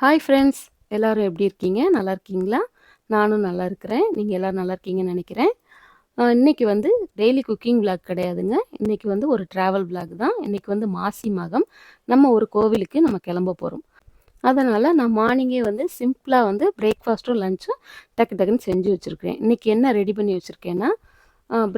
Hi friends எல்லோரும் எப்படி இருக்கீங்க? நல்லா இருக்கீங்களா? நானும் நல்லா இருக்கிறேன். நீங்கள் எல்லோரும் நல்லா இருக்கீங்கன்னு நினைக்கிறேன். இன்றைக்கி வந்து டெய்லி குக்கிங் விளாக் கிடையாதுங்க. இன்றைக்கி வந்து ஒரு ட்ராவல் விளாக் தான். இன்றைக்கி வந்து மாசி மாதம். நம்ம ஒரு கோவிலுக்கு நம்ம கிளம்ப போகிறோம் அதனால் நான் மார்னிங்கே வந்து சிம்பிளாக வந்து பிரேக்ஃபாஸ்ட்டும் லஞ்சும் டக்கு டக்குன்னு செஞ்சு வச்சுருக்கேன் இன்றைக்கி என்ன ரெடி பண்ணி வச்சுருக்கேன்னா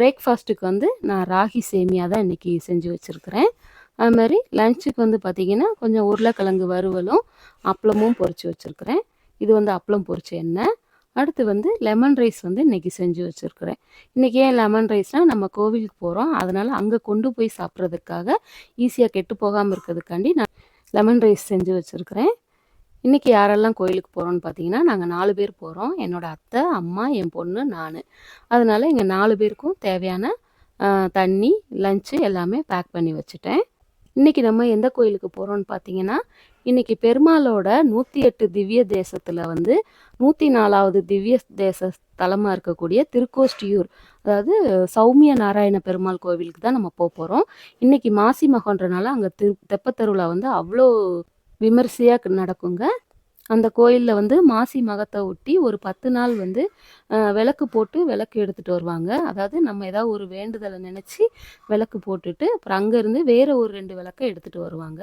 பிரேக்ஃபாஸ்ட்டுக்கு வந்து நான் ராகி சேமியா தான் இன்றைக்கி செஞ்சு வச்சுருக்கிறேன். அது மாதிரி லஞ்சுக்கு வந்து பார்த்திங்கன்னா கொஞ்சம் உருளைக்கிழங்கு வறுவலும் அப்பளமும் பொறிச்சு வச்சுருக்கிறேன். இது வந்து அப்பளம் பொறிச்ச எண்ணெய். அடுத்து வந்து லெமன் ரைஸ் வந்து இன்றைக்கி செஞ்சு வச்சுருக்கிறேன். இன்றைக்கி ஏன் லெமன் ரைஸ்னால் நம்ம கோவிலுக்கு போகிறோம் அதனால் அங்கே கொண்டு போய் சாப்பிட்றதுக்காக ஈஸியாக கெட்டு போகாமல் இருக்கிறதுக்காண்டி நான் லெமன் ரைஸ் செஞ்சு வச்சுருக்கிறேன். இன்றைக்கி யாரெல்லாம் கோயிலுக்கு போகிறோன்னு பார்த்தீங்கன்னா நாங்கள் நாலு பேர் போகிறோம் என்னோடய அத்தை அம்மா என் பொண்ணு நான். அதனால் எங்கள் நாலு பேருக்கும் தேவையான தண்ணி லஞ்சு எல்லாமே பேக் பண்ணி வச்சுட்டேன். இன்றைக்கி நம்ம எந்த கோயிலுக்கு போகிறோம்னு பார்த்தீங்கன்னா இன்றைக்கி பெருமாளோட நூற்றி எட்டு திவ்ய தேசத்தில் வந்து நூற்றி நாலாவது திவ்ய தேச தலமாக இருக்கக்கூடிய திருக்கோஷ்டியூர் அதாவது சௌமிய நாராயண பெருமாள் கோவிலுக்கு தான் நம்ம போக போகிறோம் இன்றைக்கி மாசி மகன்றனால அங்கே திரு தெப்பத்தருவில் வந்து அவ்வளோ விமரிசையாக நடக்குங்க. அந்த கோயிலில் வந்து மாசி மகத்தை ஒட்டி ஒரு பத்து நாள் வந்து விளக்கு போட்டு விளக்கு எடுத்துகிட்டு வருவாங்க. அதாவது நம்ம ஏதாவது ஒரு வேண்டுதலை நினச்சி விளக்கு போட்டுட்டு அப்புறம் அங்கேருந்து வேறு ஒரு ரெண்டு விளக்கை எடுத்துகிட்டு வருவாங்க.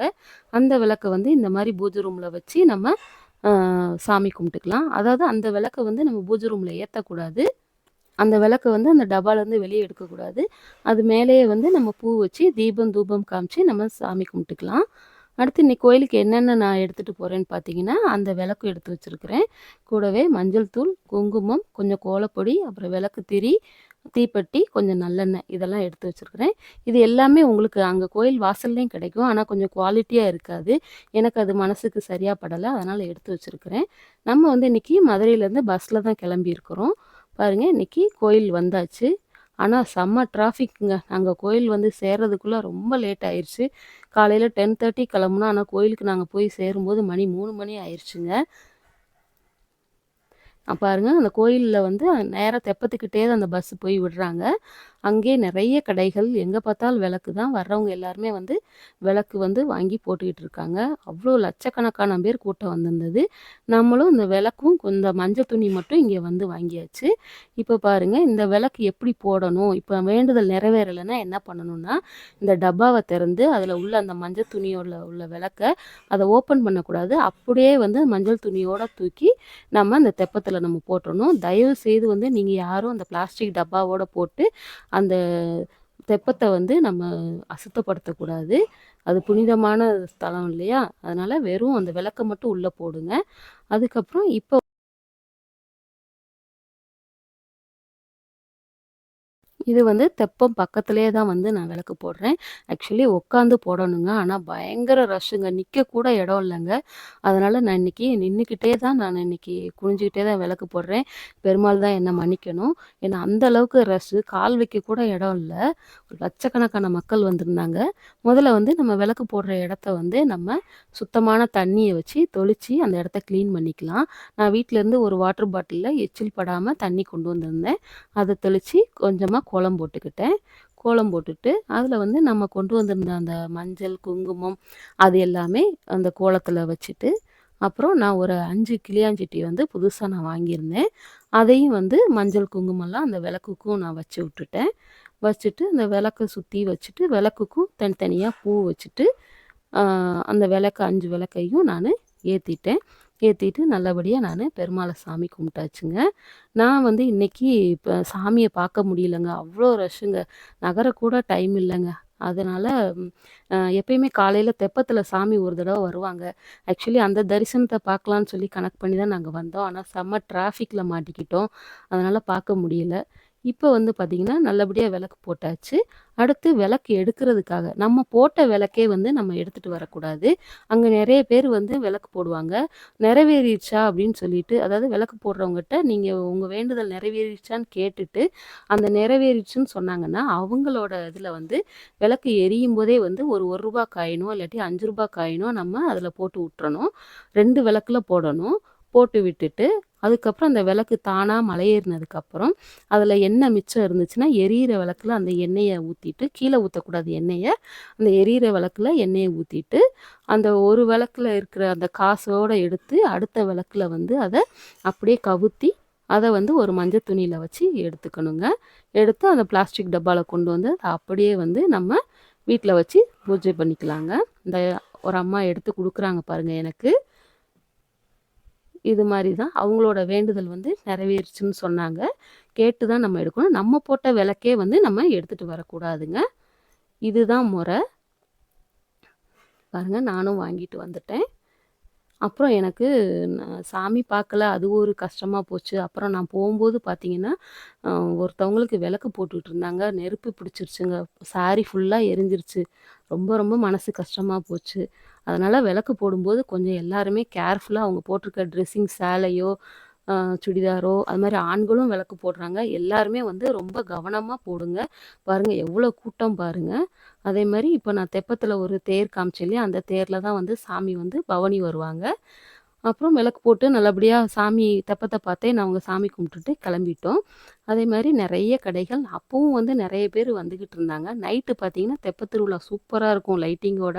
அந்த விளக்கை வந்து இந்த மாதிரி பூஜை ரூமில் வச்சு நம்ம சாமி கும்பிட்டுக்கலாம். அதாவது அந்த விளக்கை வந்து நம்ம பூஜை ரூமில் ஏற்றக்கூடாது அந்த விளக்கை வந்து அந்த டபாலேருந்து வெளியே எடுக்கக்கூடாது. அது மேலேயே வந்து நம்ம பூ வச்சு தீபம் தூபம் காமிச்சு நம்ம சாமி கும்பிட்டுக்கலாம். அடுத்து இன்னைக்கு கோயிலுக்கு என்னென்ன நான் எடுத்துகிட்டு போகிறேன்னு பார்த்தீங்கன்னா அந்த விளக்கு எடுத்து வச்சுருக்கிறேன். கூடவே மஞ்சள் தூள் குங்குமம் கொஞ்சம் கோலப்பொடி அப்புறம் விளக்கு திரி தீப்பெட்டி கொஞ்சம் நல்லெண்ணெய் இதெல்லாம் எடுத்து வச்சுருக்கிறேன். இது எல்லாமே உங்களுக்கு அங்கே கோயில் வாசல்லையும் கிடைக்கும். ஆனால் கொஞ்சம் குவாலிட்டியாக இருக்காது. எனக்கு அது மனசுக்கு சரியாக படலை. அதனால் எடுத்து வச்சுருக்கிறேன். நம்ம வந்து இன்றைக்கி மதுரையிலேருந்து பஸ்ஸில் தான் கிளம்பியிருக்கிறோம் பாருங்கள் இன்றைக்கி கோயில் வந்தாச்சு. ஆனால் செம்ம டிராஃபிக்குங்க நாங்கள் கோயில் வந்து சேர்றதுக்குள்ளே ரொம்ப லேட் ஆயிடுச்சு காலையில் டென் தேர்ட்டி கிளம்புனா ஆனால் கோயிலுக்கு நாங்கள் போய் சேரும்போது மணி மூணு மணி ஆயிடுச்சுங்க பாருங்க அந்த கோயிலில் வந்து நேராக தெப்பத்துக்கிட்டே தான் அந்த பஸ்ஸு போய் விடுறாங்க. அங்கேயே நிறைய கடைகள் எங்கே பார்த்தாலும் விளக்கு தான். வர்றவங்க எல்லாருமே வந்து விளக்கு வந்து வாங்கி போட்டுக்கிட்டு இருக்காங்க. அவ்வளோ லட்சக்கணக்கான பேர் கூட்டம் வந்திருந்தது. நம்மளும் இந்த விளக்கும் இந்த மஞ்சள் துணி மட்டும் இங்கே வந்து வாங்கியாச்சு. இப்போ பாருங்கள் இந்த விளக்கு எப்படி போடணும்? இப்போ வேண்டுதல் நிறைவேறலைன்னா என்ன பண்ணணும்னா இந்த டப்பாவை திறந்து அதில் உள்ள அந்த மஞ்சள் துணியோட உள்ள விளக்கை அதை ஓப்பன் பண்ணக்கூடாது. அப்படியே வந்து மஞ்சள் துணியோட தூக்கி நம்ம அந்த தெப்பத்தில் நம்ம போட்டுடணும் தயவு செய்து வந்து நீங்கள் யாரும் அந்த பிளாஸ்டிக் டப்பாவோட போட்டு அந்த தெப்பத்தை வந்து நம்ம அசுத்தப்படுத்தக்கூடாது. அது புனிதமான ஸ்தலம் இல்லையா? அதனால் வெறும் அந்த விளக்கை மட்டும் உள்ளே போடுங்க. அதுக்கப்புறம் இப்போ இது வந்து தெப்பம் பக்கத்துலேயே தான் வந்து நான் விளக்கு போடுறேன். ஆக்சுவலி உட்காந்து போடணுங்க. ஆனால் பயங்கர ரஷ்ஷுங்க. நிற்கக்கூட இடம் இல்லைங்க. அதனால் நான் இன்றைக்கி நின்றுக்கிட்டே தான் நான் இன்றைக்கி குனிஞ்சிக்கிட்டே தான் விளக்கு போடுறேன். பெருமாள் தான் என்னை மன்னிக்கணும். ஏன்னா அந்த அளவுக்கு ரஷ்ஷு கால் வைக்க கூட இடம் இல்லை. ஒரு லட்சக்கணக்கான மக்கள் வந்திருந்தாங்க. முதல்ல வந்து நம்ம விளக்கு போடுற இடத்த வந்து நம்ம சுத்தமான தண்ணியை வச்சு தொளிச்சு அந்த இடத்த க்ளீன் பண்ணிக்கலாம். நான் வீட்டிலேருந்து ஒரு வாட்டர் பாட்டிலில் எச்சில் படாமல் தண்ணி கொண்டு வந்திருந்தேன். அதை தெளித்து கொஞ்சமாக கோலம் போட்டுக்கிட்டேன். கோலம் போட்டுட்டு அதில் வந்து நம்ம கொண்டு வந்திருந்த அந்த மஞ்சள் குங்குமம் அது எல்லாமே அந்த கோலத்தில் வச்சுட்டு அப்புறம் நான் ஒரு அஞ்சு கிளியாஞ்சிட்டி வந்து புதுசாக நான் வாங்கியிருந்தேன். அதையும் வந்து மஞ்சள் குங்குமம்லாம் அந்த விளக்குக்கும் நான் வச்சு விட்டுட்டேன். வச்சுட்டு அந்த விளக்கை சுற்றி வச்சுட்டு விளக்குக்கும் தனித்தனியாக பூ வச்சுட்டு அந்த விளக்கு அஞ்சு விளக்கையும் நான் ஏற்றிட்டேன் ஏற்றிட்டு நல்லபடியாக நான் பெருமாளை சாமி கும்பிட்டாச்சுங்க. நான் வந்து இன்றைக்கி இப்போ சாமியை பார்க்க முடியலங்க. அவ்வளோ ரஷ்ஷுங்க. நகரக்கூட டைம் இல்லைங்க. அதனால் எப்பயுமே காலையில் தெப்பத்தில் சாமி ஒரு தடவை வருவாங்க. ஆக்சுவலி அந்த தரிசனத்தை பார்க்கலான்னு சொல்லி கணக்கு பண்ணி தான் நாங்கள் வந்தோம். ஆனால் செம்ம டிராஃபிக்கில் மாட்டிக்கிட்டோம். அதனால் பார்க்க முடியல. இப்போ வந்து பார்த்திங்கன்னா நல்லபடியாக விளக்கு போட்டாச்சு. அடுத்து விளக்கு எடுக்கிறதுக்காக நம்ம போட்ட விளக்கே வந்து நம்ம எடுத்துகிட்டு வரக்கூடாது. அங்கே நிறைய பேர் வந்து விளக்கு போடுவாங்க. நிறைவேறிடுச்சா? அப்படின்னு சொல்லிட்டு அதாவது விளக்கு போடுறவங்ககிட்ட நீங்கள் உங்கள் வேண்டுதல் நிறைவேறிடுச்சான்னு கேட்டுட்டு அந்த நிறைவேறிடுச்சுன்னு சொன்னாங்கன்னா அவங்களோட இதில் வந்து விளக்கு எரியும் போதே வந்து ஒரு ஒரு ரூபா காயினோ இல்லாட்டி அஞ்சு ரூபா காயினோ நம்ம அதில் போட்டு விட்டுறணும் ரெண்டு விளக்கில் போடணும். போட்டு விட்டுட்டு அதுக்கப்புறம் அந்த விளக்கு தானாக மலையேறினதுக்கப்புறம் அதில் எண்ணெய் மிச்சம் இருந்துச்சுன்னா எரியிற விளக்கில் அந்த எண்ணெயை ஊற்றிட்டு கீழே ஊற்றக்கூடாது எண்ணெயை. அந்த எரியிற விளக்குல எண்ணெயை ஊற்றிட்டு அந்த ஒரு விளக்கில் இருக்கிற அந்த காசோடு எடுத்து அடுத்த விளக்குல வந்து அதை அப்படியே கவுத்தி அதை வந்து ஒரு மஞ்சள் துணியில் வச்சு எடுத்துக்கணுங்க. எடுத்து அந்த பிளாஸ்டிக் டப்பாவில் கொண்டு வந்து அதை அப்படியே வந்து நம்ம வீட்டில் வச்சு பூஜை பண்ணிக்கலாங்க. இந்த ஒரு அம்மா எடுத்து கொடுக்குறாங்க பாருங்கள் எனக்கு. இது மாதிரி தான் அவங்களோட வேண்டுதல் வந்து நிறைவேறுச்சுன்னு சொன்னாங்க. கேட்டு தான் நம்ம எடுக்கணும். நம்ம போட்ட விளக்கே வந்து நம்ம எடுத்துகிட்டு வரக்கூடாதுங்க. இதுதான் முறை. பாருங்கள் நானும் வாங்கிட்டு வந்துட்டேன். அப்புறம் எனக்கு சாமி பார்க்கல அது ஒரு கஷ்டமாக போச்சு. அப்புறம் நான் போகும்போது பார்த்தீங்கன்னா ஒருத்தவங்களுக்கு விளக்கு போட்டுக்கிட்டு இருந்தாங்க. நெருப்பு பிடிச்சிருச்சுங்க. சாரி ஃபுல்லாக எரிஞ்சிருச்சு. ரொம்ப ரொம்ப மனசு கஷ்டமாக போச்சு. அதனால் விளக்கு போடும்போது கொஞ்சம் எல்லாருமே கேர்ஃபுல்லாக அவங்க போட்டிருக்க ட்ரெஸ்ஸிங் சேலையோ சுடிதாரோ அது மாதிரி ஆண்களும் விளக்கு போடுறாங்க. எல்லாருமே வந்து ரொம்ப கவனமாக போடுங்க. பாருங்கள் எவ்வளோ கூட்டம் பாருங்கள் அதே மாதிரி இப்போ நான் தெப்பத்தில் ஒரு தேர் காமிச்சேன் இல்லையா? அந்த தேரில் தான் வந்து சாமி வந்து பவனி வருவாங்க. அப்புறம் விளக்கு போட்டு நல்லபடியாக சாமி தெப்பத்தை பார்த்தே நாங்கள் சாமி கும்பிட்டுட்டு கிளம்பிட்டோம். அதே மாதிரி நிறைய கடைகள் அப்பவும் வந்து நிறைய பேர் வந்துக்கிட்டு இருந்தாங்க. நைட்டு பார்த்தீங்கன்னா தெப்பத்திருவிழா சூப்பராக இருக்கும். லைட்டிங்கோட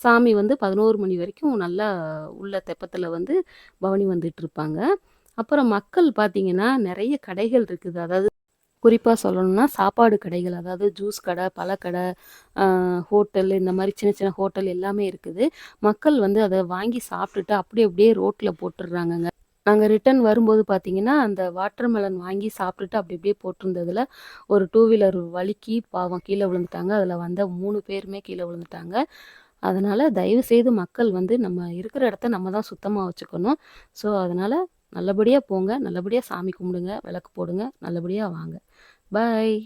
சாமி வந்து பதினோரு மணி வரைக்கும் நல்லா உள்ள தெப்பத்தில் வந்து பவனி வந்துட்டு இருப்பாங்க. அப்புறம் மக்கள் பார்த்தீங்கன்னா நிறைய கடைகள் இருக்குது. அதாவது குறிப்பாக சொல்லணும்னா சாப்பாடு கடைகள் அதாவது ஜூஸ் கடை பழக்கடை ஹோட்டல் இந்த மாதிரி சின்ன சின்ன ஹோட்டல் எல்லாமே இருக்குது. மக்கள் வந்து அதை வாங்கி சாப்பிட்டுட்டு அப்படியே அப்படியே ரோட்டில் போட்டுடுறாங்கங்க. நாங்கள் ரிட்டன் வரும்போது பார்த்தீங்கன்னா அந்த வாட்டர் மெலன் வாங்கி சாப்பிட்டுட்டு அப்படி அப்படியே போட்டிருந்ததில் ஒரு டூ வீலர் வலிக்கி பாவம் கீழே விழுந்துட்டாங்க. அதில் வந்த மூணு பேருமே கீழே விழுந்துட்டாங்க. அதனால் தயவுசெய்து மக்கள் வந்து நம்ம இருக்கிற இடத்த நம்ம தான் சுத்தமாக வச்சுக்கணும். ஸோ அதனால் நல்லபடியாக போங்க நல்லபடியாக சாமி கும்பிடுங்க விளக்கு போடுங்க நல்லபடியாக வாங்க. பாய்